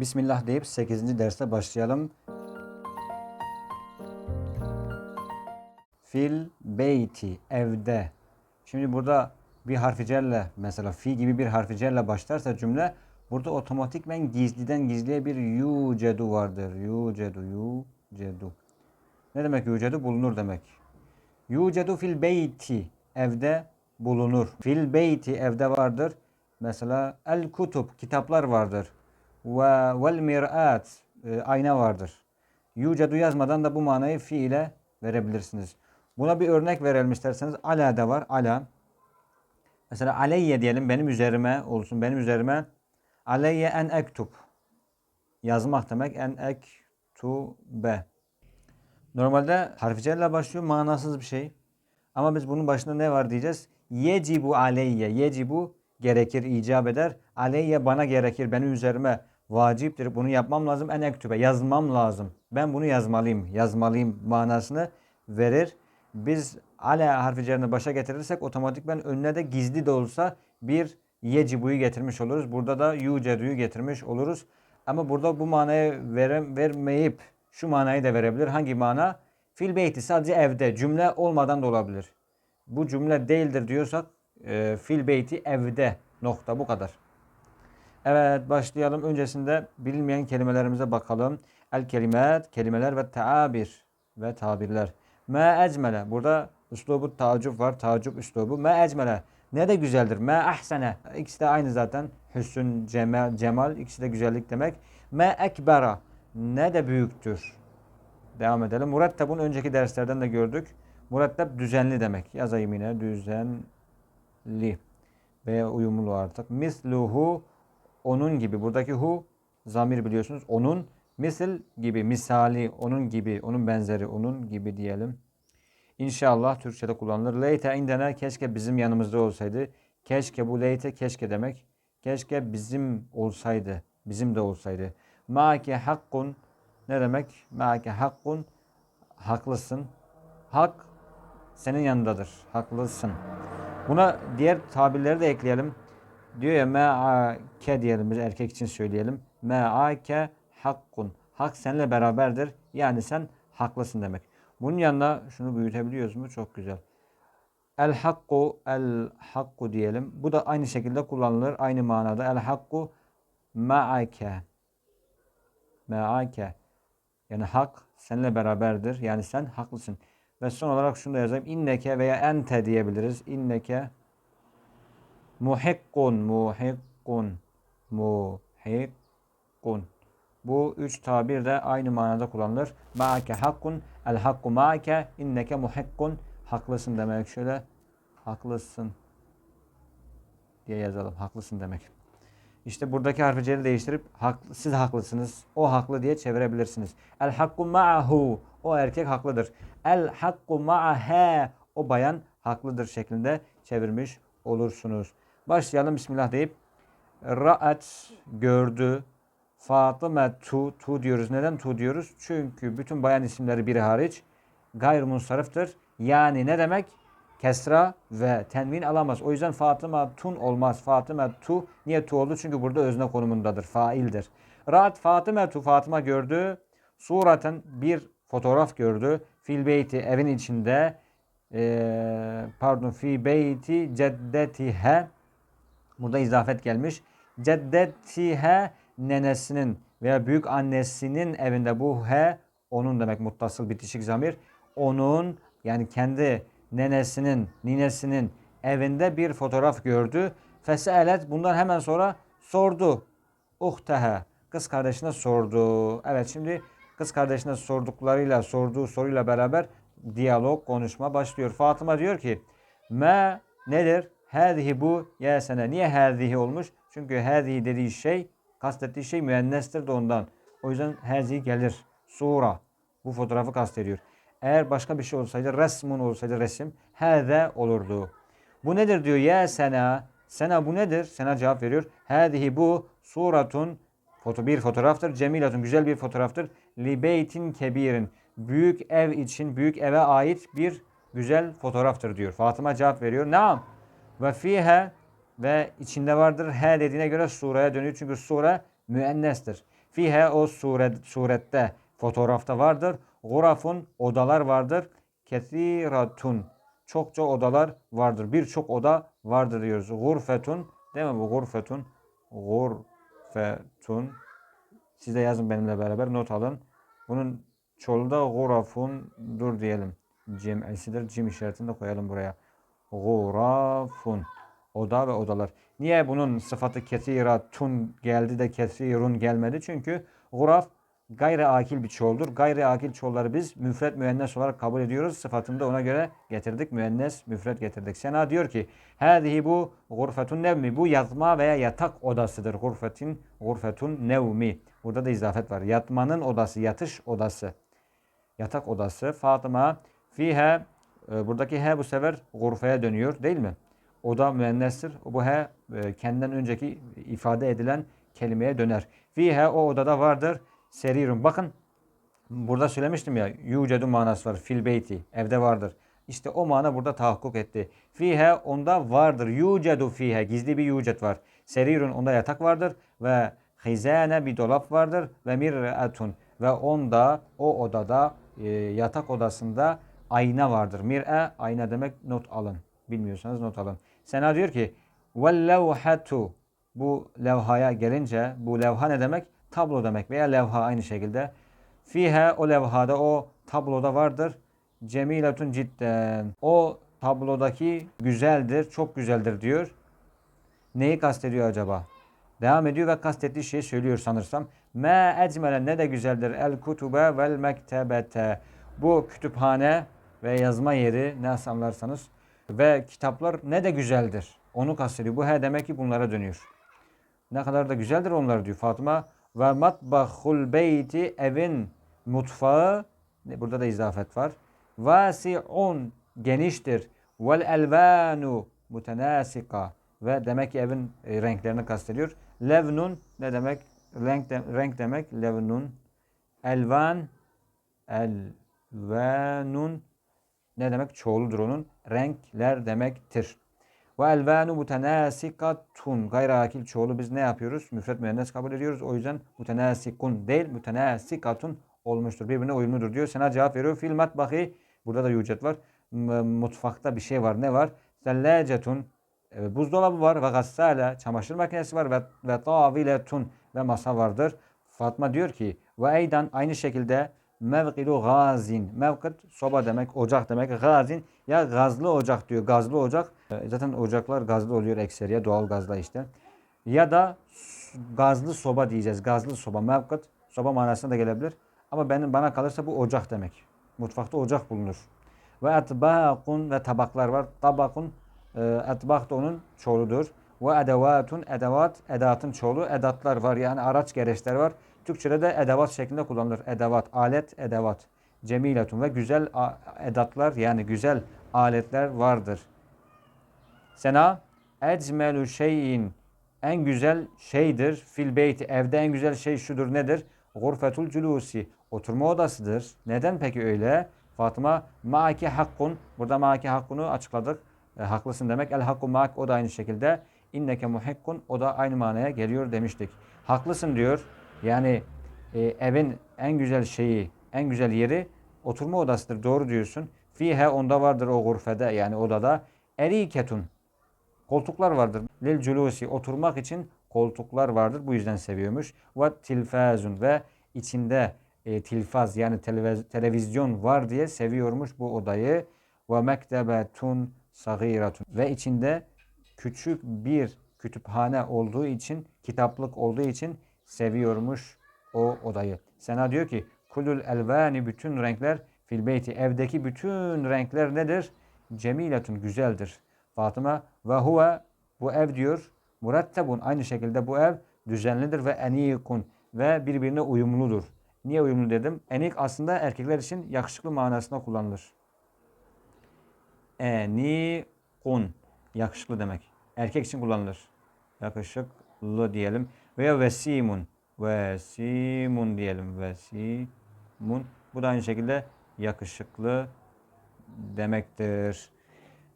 Bismillah deyip 8. derste başlayalım. Fil beyti evde. Şimdi burada bir harfi cerle mesela fi gibi bir harfi cerle başlarsa cümle burada otomatikmen gizliden gizliye bir yucedu vardır. Yucedu, yucedu. Ne demek yucedu? Bulunur demek. Yucedu fil beyti evde bulunur. Fil beyti evde vardır. Mesela el kutub kitaplar vardır. Ve vel mir'at e, ayna vardır. Yucedu yazmadan da bu manayı fiile verebilirsiniz. Buna bir örnek verelim isterseniz. Ala da var. Ala. Mesela aleyye diyelim benim üzerime olsun. Benim üzerime aleyye en ektub. Yazmak demek en ektube. Normalde harfi celle başlıyor manasız bir şey. Ama biz bunun başında ne var diyeceğiz? Yecibu aleyye. Yecibu gerekir, icap eder. Aleyye bana gerekir, benim üzerime vaciptir. Bunu yapmam lazım. En ektübe yazmam lazım. Ben bunu yazmalıyım, yazmalıyım manasını verir. Biz ale harfi cerrini başa getirirsek otomatikmen önüne de gizli de olsa bir yecibuyu getirmiş oluruz. Burada da yuceduyu getirmiş oluruz. Ama burada bu manayı verem, vermeyip şu manayı da verebilir. Hangi mana? Fil beyti sadece evde. Cümle olmadan da olabilir. Bu cümle değildir diyorsak e, fil beyti evde nokta bu kadar. Evet başlayalım. Öncesinde bilinmeyen kelimelerimize bakalım. El kelimet, kelimeler ve taabir ve tabirler. Me ecmele. Burada üslubu tacub var. Tacub üslubu. Me ecmele. Ne de güzeldir. Me ahsene. İkisi de aynı zaten. Hüsn, cemal, cemal. İkisi de güzellik demek. Me ekbera. Ne de büyüktür. Devam edelim. Murettebun önceki derslerden de gördük. Muretteb düzenli demek. Yazayım yine. Düzenli. Veya uyumlu artık. Misluhu onun gibi. Buradaki hu zamir biliyorsunuz. Onun misil gibi, misali, onun gibi, onun benzeri, onun gibi diyelim. İnşallah Türkçe'de kullanılır. Leyte indene keşke bizim yanımızda olsaydı. Keşke bu leyte keşke demek. Keşke bizim olsaydı. Bizim de olsaydı. Ma'ke hakkun ne demek? Ma'ke hakkun haklısın. Hak senin yanındadır. Haklısın. Buna diğer tabirleri de ekleyelim. Diyor ya me'ake diyelim biz erkek için söyleyelim. Me'ake hakkun. Hak seninle beraberdir. Yani sen haklısın demek. Bunun yanına şunu büyütebiliyoruz mu? Çok güzel. El hakku el hakku diyelim. Bu da aynı şekilde kullanılır. Aynı manada. El hakku ma'ake. Ma'ake. Yani hak seninle beraberdir. Yani sen haklısın. Ve son olarak şunu da yazayım. İnneke veya ente diyebiliriz. İnneke muhikkun, muhikkun, muhikkun. Bu üç tabir de aynı manada kullanılır. Ma'ake hakkun, el hakku ma'ake, inneke muhikkun. Haklısın demek şöyle. Haklısın diye yazalım. Haklısın demek. İşte buradaki harfi değiştirip haklı, siz haklısınız, o haklı diye çevirebilirsiniz. El hakku ma'ahu, o erkek haklıdır. El hakku ma'ahe, o bayan haklıdır şeklinde çevirmiş olursunuz. Başlayalım Bismillah deyip. Ra'at gördü. Fatıma tu, tu diyoruz. Neden tu diyoruz? Çünkü bütün bayan isimleri biri hariç gayrimunsarıftır. Yani ne demek? Kesra ve tenvin alamaz. O yüzden Fatıma tun olmaz. Fatıma tu. Niye tu oldu? Çünkü burada özne konumundadır. Faildir. Ra'at Fatıma tu. Fatıma gördü. Suraten bir fotoğraf gördü. Fil beyti evin içinde. Ee, pardon fi beyti ceddetihe Burada izafet gelmiş. Ceddetihe nenesinin veya büyük annesinin evinde bu he onun demek muttasıl bitişik zamir. Onun yani kendi nenesinin, ninesinin evinde bir fotoğraf gördü. Feselet bundan hemen sonra sordu. Uhtehe kız kardeşine sordu. Evet şimdi kız kardeşine sorduklarıyla sorduğu soruyla beraber diyalog konuşma başlıyor. Fatıma diyor ki me nedir? Hâzihi bu yesene. Niye hâzihi olmuş? Çünkü hâzihi dediği şey, kastettiği şey müennestir de ondan. O yüzden hâzihi gelir. Sura. Bu fotoğrafı kastediyor. Eğer başka bir şey olsaydı, resmun olsaydı resim, hâze olurdu. Bu nedir diyor ya sena. Sena bu nedir? Sena cevap veriyor. Hâzihi bu suratun foto bir fotoğraftır. Cemilatun güzel bir fotoğraftır. Li beytin kebirin. Büyük ev için, büyük eve ait bir güzel fotoğraftır diyor. Fatıma cevap veriyor. Naam. Ve fihe ve içinde vardır he dediğine göre sureye dönüyor. Çünkü sure müennestir. Fihe o suret, surette fotoğrafta vardır. Gurafun odalar vardır. Kesiratun çokça odalar vardır. Birçok oda vardır diyoruz. Gurfetun değil mi bu gurfetun? Gurfetun siz de yazın benimle beraber not alın. Bunun çolda gurafun dur diyelim. Cem'esidir. Cim işaretini de koyalım buraya. Gurafun. Oda ve odalar. Niye bunun sıfatı kesiratun geldi de kesirun gelmedi? Çünkü guraf gayri akil bir çoğuldur. Gayri akil çoğulları biz müfret müennes olarak kabul ediyoruz. Sıfatını da ona göre getirdik. Müennes müfret getirdik. Sena diyor ki Hâzihi bu gurfetun nevmi. Bu yatma veya yatak odasıdır. Gurfetin, gurfetun nevmi. Burada da izafet var. Yatmanın odası, yatış odası. Yatak odası. Fatıma fihe buradaki he bu sefer gurfeye dönüyor değil mi? Oda müennestir. Bu he e, kendinden önceki ifade edilen kelimeye döner. Fihe o odada vardır. Serirun. Bakın burada söylemiştim ya yucedu manası var. Fil beyti. Evde vardır. İşte o mana burada tahakkuk etti. Fihe onda vardır. Yucedu fihe. Gizli bir yucet var. Serirun onda yatak vardır. Ve hizane bir dolap vardır. Ve mir'atun. Ve onda o odada e, yatak odasında ayna vardır. Mir'e ayna demek not alın. Bilmiyorsanız not alın. Sena diyor ki vellevhatu bu levhaya gelince bu levha ne demek? Tablo demek veya levha aynı şekilde. Fihe o levhada o tabloda vardır. Cemiletun cidden. O tablodaki güzeldir, çok güzeldir diyor. Neyi kastediyor acaba? Devam ediyor ve kastettiği şeyi söylüyor sanırsam. Me ecmele ne de güzeldir. El kutube vel mektebete. Bu kütüphane ve yazma yeri ne anlarsanız ve kitaplar ne de güzeldir. Onu kastediyor. Bu he demek ki bunlara dönüyor. Ne kadar da güzeldir onlar diyor Fatıma. Ve matbahul beyti evin mutfağı burada da izafet var. Vasi'un geniştir. Vel elvanu mutenasika ve demek ki evin e, renklerini kastediyor. Levnun ne demek? Renk, de, renk demek. Levnun. Elvan elvanun ne demek? Çoğuludur onun. Renkler demektir. Ve elvanu mutenasikatun. Gayri akil çoğulu biz ne yapıyoruz? Müfret müennes kabul ediyoruz. O yüzden mutenasikun değil mutenasikatun olmuştur. Birbirine uyumludur diyor. Sana cevap veriyor. Fil matbahi. Burada da yücet var. Mutfakta bir şey var. Ne var? Zellacetun. E, buzdolabı var ve gassale. Çamaşır makinesi var ve, ve taviletun. Ve masa vardır. Fatma diyor ki ve eydan aynı şekilde mevkilu gazin. Mevkit soba demek, ocak demek. Gazin ya gazlı ocak diyor. Gazlı ocak. E, Zaten ocaklar gazlı oluyor ekseriye doğal gazla işte. Ya da gazlı soba diyeceğiz. Gazlı soba. Mevkit soba manasına da gelebilir. Ama benim bana kalırsa bu ocak demek. Mutfakta ocak bulunur. Ve etbakun ve tabaklar var. Tabakun e, etbak da onun çoğuludur. Ve edevatun edevat edatın çoğulu. Edatlar var yani araç gereçler var. Türkçede de edevat şeklinde kullanılır. Edevat, alet, edevat. Cemiletun ve güzel edatlar yani güzel aletler vardır. Sena ecmelu şeyin en güzel şeydir fil beyti evde en güzel şey şudur nedir? Gurfetul culusi oturma odasıdır. Neden peki öyle? Fatıma maaki hakkun burada maaki hakkunu açıkladık. E, haklısın demek. El hakku maak o da aynı şekilde. İnneke muhikkun o da aynı manaya geliyor demiştik. Haklısın diyor. Yani e, evin en güzel şeyi, en güzel yeri oturma odasıdır. Doğru diyorsun. Fihe onda vardır o gurfede yani odada. Eriketun Koltuklar vardır. Lil culusi oturmak için koltuklar vardır. Bu yüzden seviyormuş. Ve tilfazun ve içinde e, tilfaz yani televiz- televizyon var diye seviyormuş bu odayı. Ve mektebetun sagiratun ve içinde küçük bir kütüphane olduğu için, kitaplık olduğu için seviyormuş o odayı. Sena diyor ki kulul elvani bütün renkler fil beyti evdeki bütün renkler nedir? Cemiletun güzeldir. Fatıma ve huve bu ev diyor murettebun aynı şekilde bu ev düzenlidir ve enikun ve birbirine uyumludur. Niye uyumlu dedim? Enik aslında erkekler için yakışıklı manasında kullanılır. Enikun yakışıklı demek. Erkek için kullanılır. Yakışıklı diyelim. Veya vesimun. Vesimun diyelim. Vesimun. Bu da aynı şekilde yakışıklı demektir.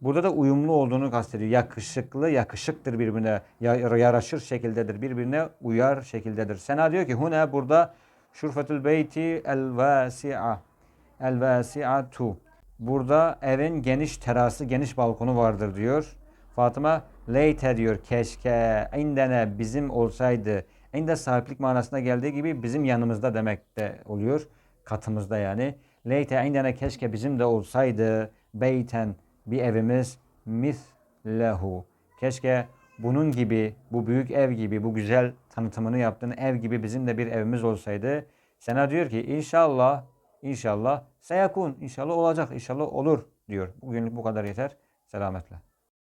Burada da uyumlu olduğunu kastediyor. Yakışıklı, yakışıktır birbirine. ya- Yaraşır şekildedir. Birbirine uyar şekildedir. Sena diyor ki hune burada şurfetül beyti el vasi'a. El vasi'atu. Burada evin geniş terası, geniş balkonu vardır diyor. Fatıma leyte diyor keşke indene bizim olsaydı. İnde sahiplik manasına geldiği gibi bizim yanımızda demek de oluyor. Katımızda yani. Leyte indene keşke bizim de olsaydı beyten bir evimiz mislehu. Keşke bunun gibi, bu büyük ev gibi, bu güzel tanıtımını yaptığın ev gibi bizim de bir evimiz olsaydı. Sana diyor ki inşallah, inşallah seyakun, inşallah olacak, inşallah olur diyor. Bugünlük bu kadar yeter. Selametle.